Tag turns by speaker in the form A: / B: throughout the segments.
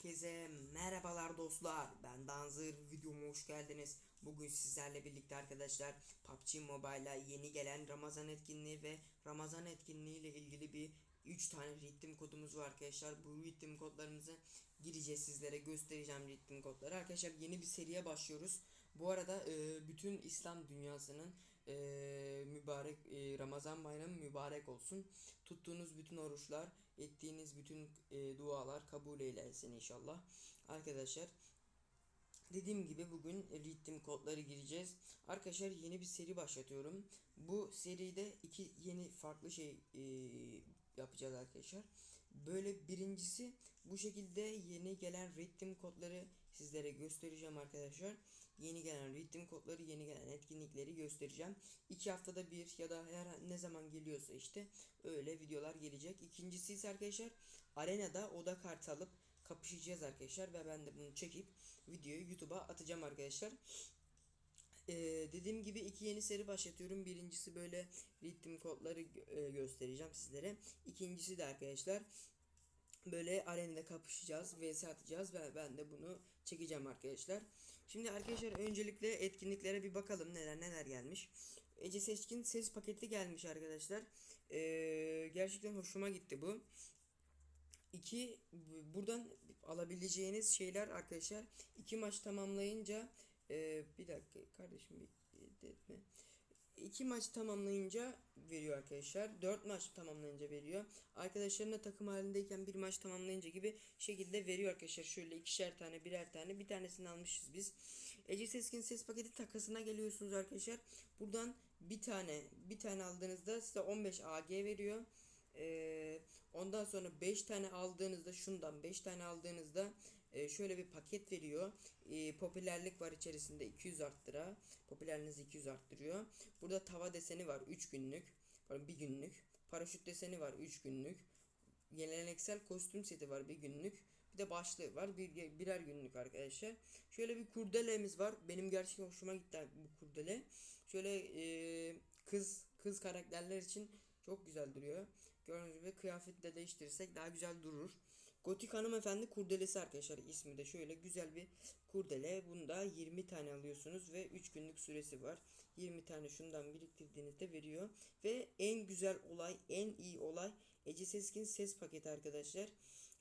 A: Herkese merhabalar dostlar. Ben Danzır. Videoma hoş geldiniz. Bugün sizlerle birlikte arkadaşlar PUBG Mobile'a yeni gelen Ramazan etkinliği ve Ramazan etkinliği ile ilgili bir 3 tane ritim kodumuz var arkadaşlar. Bu ritim kodlarımızı gireceğiz sizlere göstereceğim ritim kodları. Arkadaşlar yeni bir seriye başlıyoruz. Bu arada e, bütün İslam dünyasının e, mübarek e, Ramazan bayramı mübarek olsun. Tuttuğunuz bütün oruçlar, ettiğiniz bütün e, dualar kabul eylesin inşallah. Arkadaşlar dediğim gibi bugün ritim kodları gireceğiz. Arkadaşlar yeni bir seri başlatıyorum. Bu seride iki yeni farklı şey e, yapacağız arkadaşlar. Böyle birincisi bu şekilde yeni gelen ritim kodları sizlere göstereceğim arkadaşlar. Yeni gelen ritim kodları, yeni gelen etkinlikleri göstereceğim. İki haftada bir ya da her ne zaman geliyorsa işte öyle videolar gelecek. İkincisi ise arkadaşlar arenada oda kartı alıp kapışacağız arkadaşlar ve ben de bunu çekip videoyu YouTube'a atacağım arkadaşlar. Ee, dediğim gibi iki yeni seri başlatıyorum. Birincisi böyle ritim kodları gö- göstereceğim sizlere. İkincisi de arkadaşlar böyle arenada kapışacağız, vs atacağız ve ben de bunu çekeceğim arkadaşlar. Şimdi arkadaşlar öncelikle etkinliklere bir bakalım neler neler gelmiş. Ece Seçkin ses paketi gelmiş arkadaşlar. Ee, gerçekten hoşuma gitti bu. İki bu- buradan alabileceğiniz şeyler arkadaşlar iki maç tamamlayınca e, bir dakika kardeşim bir etme. İki maç tamamlayınca veriyor arkadaşlar. Dört maç tamamlayınca veriyor. Arkadaşlarına takım halindeyken bir maç tamamlayınca gibi şekilde veriyor arkadaşlar. Şöyle ikişer tane birer tane bir tanesini almışız biz. Ece Seskin ses paketi takasına geliyorsunuz arkadaşlar. Buradan bir tane bir tane aldığınızda size 15 AG veriyor. Ee, ondan sonra 5 tane aldığınızda şundan 5 tane aldığınızda e, şöyle bir paket veriyor. E, popülerlik var içerisinde 200 arttıra. Popülerliğinizi 200 arttırıyor. Burada tava deseni var 3 günlük. Pardon 1 günlük. Paraşüt deseni var 3 günlük. Geleneksel kostüm seti var 1 günlük. Bir de başlığı var bir, birer günlük arkadaşlar. Şöyle bir kurdelemiz var. Benim gerçekten hoşuma gitti bu kurdele. Şöyle e, kız kız karakterler için çok güzel duruyor. Gördüğünüz gibi kıyafeti de değiştirirsek daha güzel durur. Gotik hanımefendi kurdelesi arkadaşlar ismi de şöyle güzel bir kurdele. Bunda 20 tane alıyorsunuz ve 3 günlük süresi var. 20 tane şundan biriktirdiğinizde veriyor. Ve en güzel olay, en iyi olay Ece Seskin ses paketi arkadaşlar.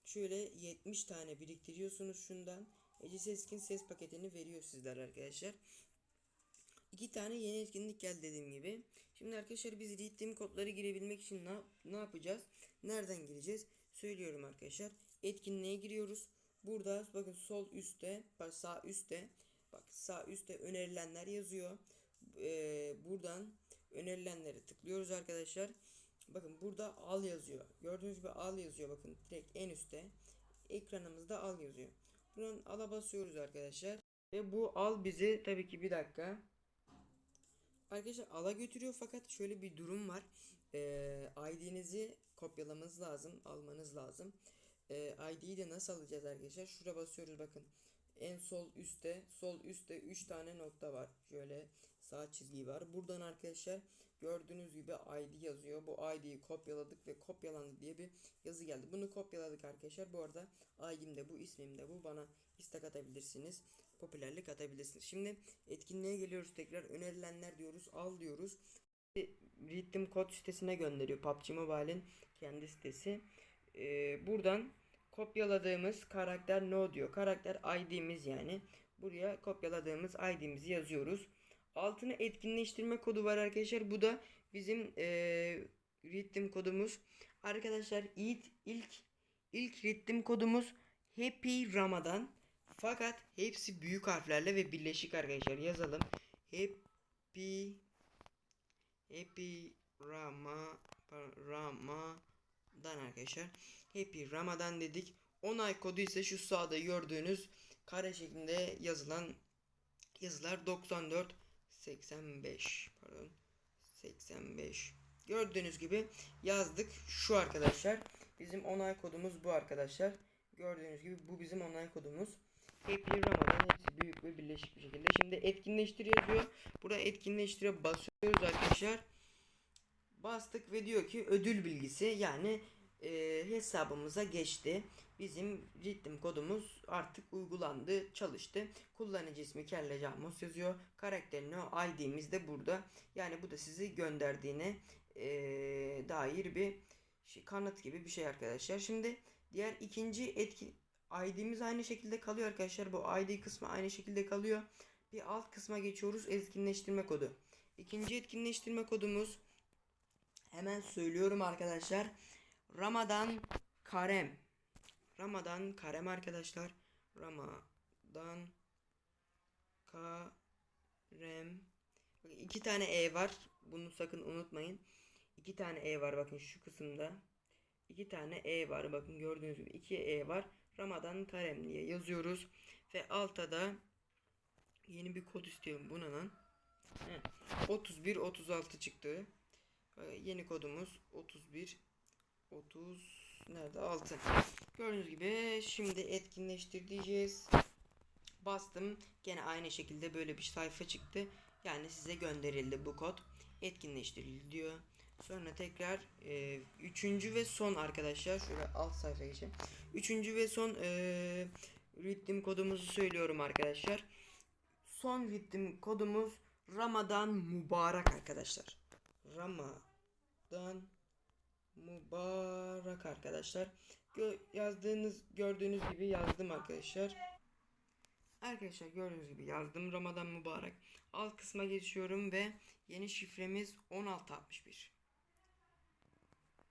A: Şöyle 70 tane biriktiriyorsunuz şundan. Ece Seskin ses paketini veriyor sizler arkadaşlar. İki tane yeni etkinlik geldi dediğim gibi. Şimdi arkadaşlar biz ritim kodları girebilmek için ne, ne yapacağız? Nereden gireceğiz? Söylüyorum arkadaşlar. Etkinliğe giriyoruz. Burada bakın sol üstte, bak sağ üstte, bak sağ üstte önerilenler yazıyor. Ee, buradan önerilenleri tıklıyoruz arkadaşlar. Bakın burada al yazıyor. Gördüğünüz gibi al yazıyor. Bakın direkt en üstte ekranımızda al yazıyor. Buradan ala basıyoruz arkadaşlar. Ve bu al bizi tabii ki bir dakika Arkadaşlar ala götürüyor fakat şöyle bir durum var. Ee, ID'nizi kopyalamanız lazım, almanız lazım. Ee, ID'yi de nasıl alacağız arkadaşlar? Şuraya basıyoruz bakın. En sol üstte, sol üstte 3 tane nokta var. Şöyle sağ çizgi var. Buradan arkadaşlar gördüğünüz gibi ID yazıyor. Bu ID'yi kopyaladık ve kopyalandı diye bir yazı geldi. Bunu kopyaladık arkadaşlar. Bu arada ID'm de bu, ismim de bu. Bana istek atabilirsiniz popülerlik atabilirsiniz. Şimdi etkinliğe geliyoruz tekrar. Önerilenler diyoruz. Al diyoruz. Ritim kod sitesine gönderiyor. PUBG Mobile'in kendi sitesi. Ee, buradan kopyaladığımız karakter no diyor. Karakter ID'miz yani. Buraya kopyaladığımız ID'mizi yazıyoruz. Altına etkinleştirme kodu var arkadaşlar. Bu da bizim ee, ritim kodumuz. Arkadaşlar ilk ilk ilk ritim kodumuz Happy Ramadan. Fakat hepsi büyük harflerle ve birleşik arkadaşlar yazalım. Happy Happy Rama Ramadan arkadaşlar. Happy Ramadan dedik. Onay kodu ise şu sağda gördüğünüz kare şeklinde yazılan yazılar 94 85 pardon 85 gördüğünüz gibi yazdık şu arkadaşlar bizim onay kodumuz bu arkadaşlar gördüğünüz gibi bu bizim onay kodumuz Happy Ramadan hepsi büyük ve birleşik bir şekilde. Şimdi etkinleştir yazıyor. Burada etkinleştire basıyoruz arkadaşlar. Bastık ve diyor ki ödül bilgisi yani e, hesabımıza geçti. bizim ritim kodumuz artık uygulandı, çalıştı. Kullanıcı ismi Kelle Camos yazıyor. Karakterin o ID'miz de burada. Yani bu da sizi gönderdiğine eee, dair bir şey, kanıt gibi bir şey arkadaşlar. Şimdi diğer ikinci etki ID'miz aynı şekilde kalıyor arkadaşlar. Bu ID kısmı aynı şekilde kalıyor. Bir alt kısma geçiyoruz. Etkinleştirme kodu. İkinci etkinleştirme kodumuz hemen söylüyorum arkadaşlar. Ramadan Karem. Ramadan Karem arkadaşlar. Ramadan Karem. Bakın iki tane E var. Bunu sakın unutmayın. İki tane E var bakın şu kısımda. İki tane E var. Bakın gördüğünüz gibi iki E var. Ramadan Karem diye yazıyoruz. Ve altta da yeni bir kod istiyorum. Bu ne lan? He, 31 36 çıktı. Ee, Yeni kodumuz 31 30 nerede 6. Gördüğünüz gibi şimdi etkinleştir diyeceğiz. Bastım. Gene aynı şekilde böyle bir sayfa çıktı. Yani size gönderildi bu kod. Etkinleştirildi diyor. Sonra tekrar e, üçüncü ve son arkadaşlar. Şöyle alt sayfaya geçelim. Üçüncü ve son e, ritim kodumuzu söylüyorum arkadaşlar. Son ritim kodumuz Ramadan mübarek arkadaşlar. Ramadan mübarek arkadaşlar. Gö- yazdığınız gördüğünüz gibi yazdım arkadaşlar. Arkadaşlar gördüğünüz gibi yazdım Ramazan mübarek. Alt kısma geçiyorum ve yeni şifremiz 1661.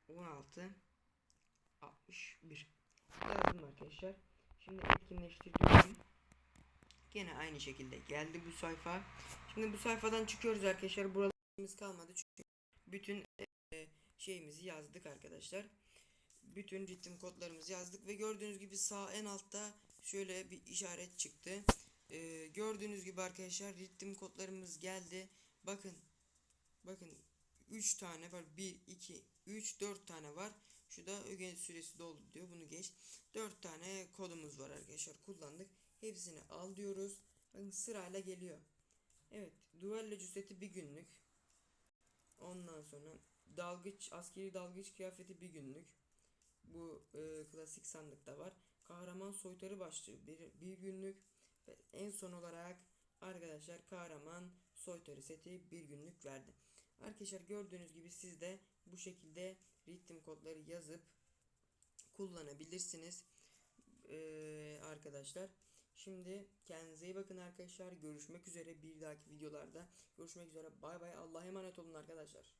A: 16 61 yazdım arkadaşlar. Şimdi etkinleştiriyorum. Gene aynı şekilde geldi bu sayfa. Şimdi bu sayfadan çıkıyoruz arkadaşlar. Buralarımız kalmadı çünkü bütün e, şeyimizi yazdık arkadaşlar. Bütün ritim kodlarımızı yazdık ve gördüğünüz gibi sağ en altta şöyle bir işaret çıktı. E, gördüğünüz gibi arkadaşlar ritim kodlarımız geldi. Bakın. Bakın 3 tane var. 1 2 3 4 tane var. Şu da ögen süresi doldu diyor. Bunu geç. 4 tane kodumuz var arkadaşlar. Kullandık. Hepsini al diyoruz. Bakın sırayla geliyor. Evet. Duello cüsseti bir günlük. Ondan sonra dalgıç askeri dalgıç kıyafeti bir günlük. Bu e, klasik sandıkta var. Kahraman soytarı başlığı bir, bir günlük. Ve en son olarak arkadaşlar kahraman soytarı seti bir günlük verdi. Arkadaşlar gördüğünüz gibi siz de bu şekilde ritim kodları yazıp kullanabilirsiniz. Ee, arkadaşlar. Şimdi kendinize iyi bakın arkadaşlar. Görüşmek üzere bir dahaki videolarda. Görüşmek üzere. Bay bay. Allah'a emanet olun arkadaşlar.